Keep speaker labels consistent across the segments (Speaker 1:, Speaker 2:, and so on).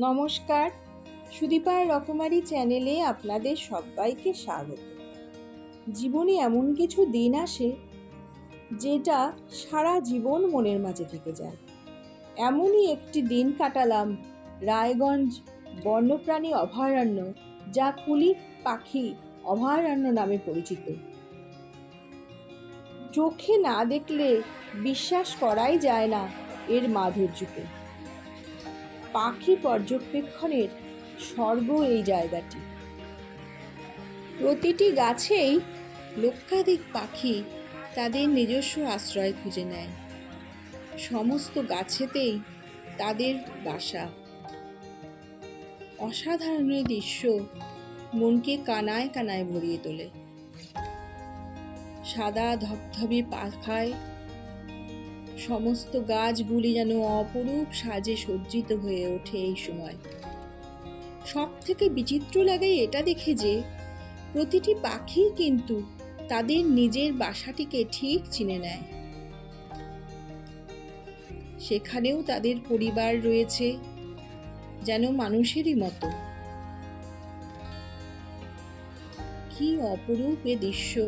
Speaker 1: নমস্কার। সুদীপার রকমারি চ্যানেলে আপনাদের সবাইকে স্বাগত। জীবনে এমন কিছু দিন আসে যেটা সারা জীবন মনের মাঝে থেকে যায়। এমনই একটি দিন কাটালাম রায়গঞ্জ বন্যপ্রাণী অভয়ারণ্য যা কুলি পাখি অভয়ারণ্য নামে পরিচিত। চোখে না দেখলে বিশ্বাস করাই যায় না এর মাধুর্যকে। পাখি পর্যবেক্ষণের স্বর্গ এই জায়গাটি। প্রতিটি গাছেই লক্ষাধিক পাখি তাদের নিজস্ব আশ্রয় খুঁজে নেয়। সমস্ত গাছেতেই তাদের বাসা। অসাধারণ দৃশ্য মনকে কানায় কানায় ভরিয়ে তোলে। সাদা ধবধবে পাখায় সমস্ত গাছগুলি যেন অপরূপ সাজে সজ্জিত হয়ে ওঠে এই সময়। সব থেকে বিচিত্র লাগে এটা দেখে যে, প্রতিটি পাখি কিন্তু তাদের নিজের বাসাটিকে ঠিক চিনে নেয়। সেখানেও তাদের পরিবার রয়েছে, যেন মানুষেরই মতো। কি অপরূপ এ দৃশ্য,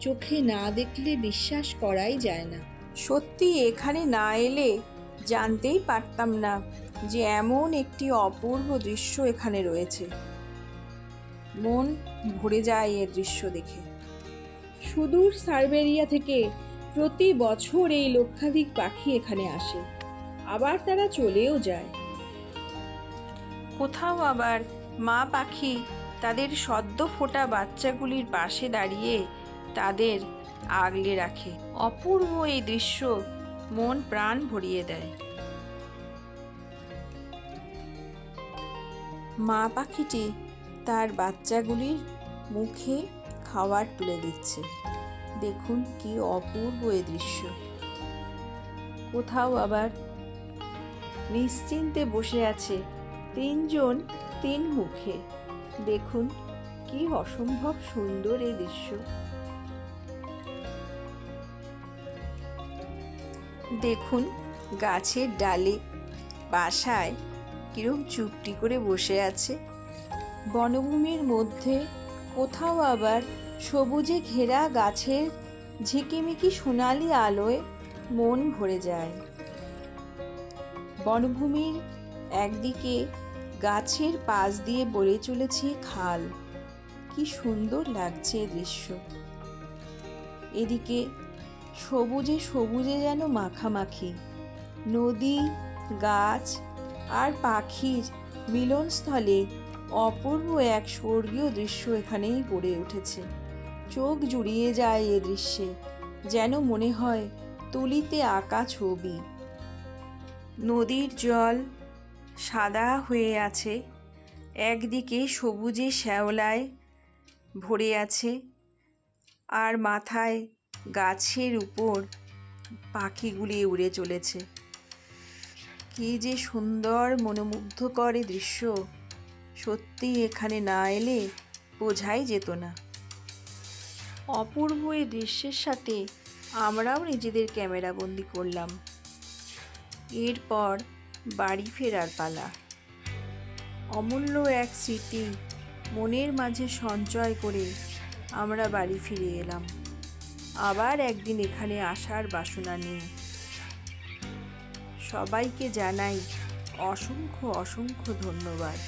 Speaker 1: চোখে না দেখলে বিশ্বাস করাই যায় না। সত্যি এখানে না এলে জানতেই পারতাম না যে এমন একটি অপূর্ব দৃশ্য এখানে রয়েছে। মন ভরে যায় এর দৃশ্য দেখে। সুদূর সার্বেরিয়া থেকে প্রতি বছর এই লক্ষাধিক পাখি এখানে আসে। আবার তারা চলেও যায়। কোথাও আবার মা পাখি তাদের সদ্য ফোটা বাচ্চাগুলির পাশে দাঁড়িয়ে তাদের আগলে রাখে। অপূর্ব এই দৃশ্য মন প্রাণ ভরিয়ে দেয়। মা পাখিটি তার বাচ্চাগুলির মুখে খাবার তুলে দিচ্ছে। দেখুন কি অপূর্ব এ দৃশ্য। কোথাও আবার নিশ্চিন্তে বসে আছে তিনজন তিন মুখে। দেখুন কি অসম্ভব সুন্দর এই দৃশ্য। দেখুন, গাছের ডালে, বাসায় কিরম চুপটি করে বসে আছে। বনভূমির মধ্যে কোথাও আবার সবুজে ঘেরা গাছের ঝিকিমিকি সোনালি আলোয় মন ভরে যায়। বনভূমির একদিকে গাছের পাশ দিয়ে বয়ে চলেছে খাল। কি সুন্দর লাগছে দৃশ্য। এদিকে সবুজে সবুজে যেন মাখামাখি। নদী, গাছ আর পাখির মিলনস্থলে অপূর্ব এক স্বর্গীয় দৃশ্য এখানেই গড়ে উঠেছে। চোখ জুড়িয়ে যায় এ দৃশ্যে, যেন মনে হয় তুলিতে আঁকা ছবি। নদীর জল সাদা হয়ে আছে, একদিকে সবুজে শ্যাওলায় ভরে আছে, আর মাথায় গাছের উপর পাখিগুলি উড়ে চলেছে। কি যে সুন্দর মনোমুগ্ধকর দৃশ্য। সত্যি এখানে না এলে বোঝাই যেত না। অপূর্ব এই দৃশ্যের সাথে আমরাও নিজেদের ক্যামেরা বন্দি করলাম। এরপর বাড়ি ফেরার পালা। অমূল্য এক স্মৃতি মনের মাঝে সঞ্চয় করে আমরা বাড়ি ফিরে এলাম। আবার একদিন এখানে আসার বাসনা নিয়ে সবাইকে জানাই অসংখ্য অসংখ্য ধন্যবাদ।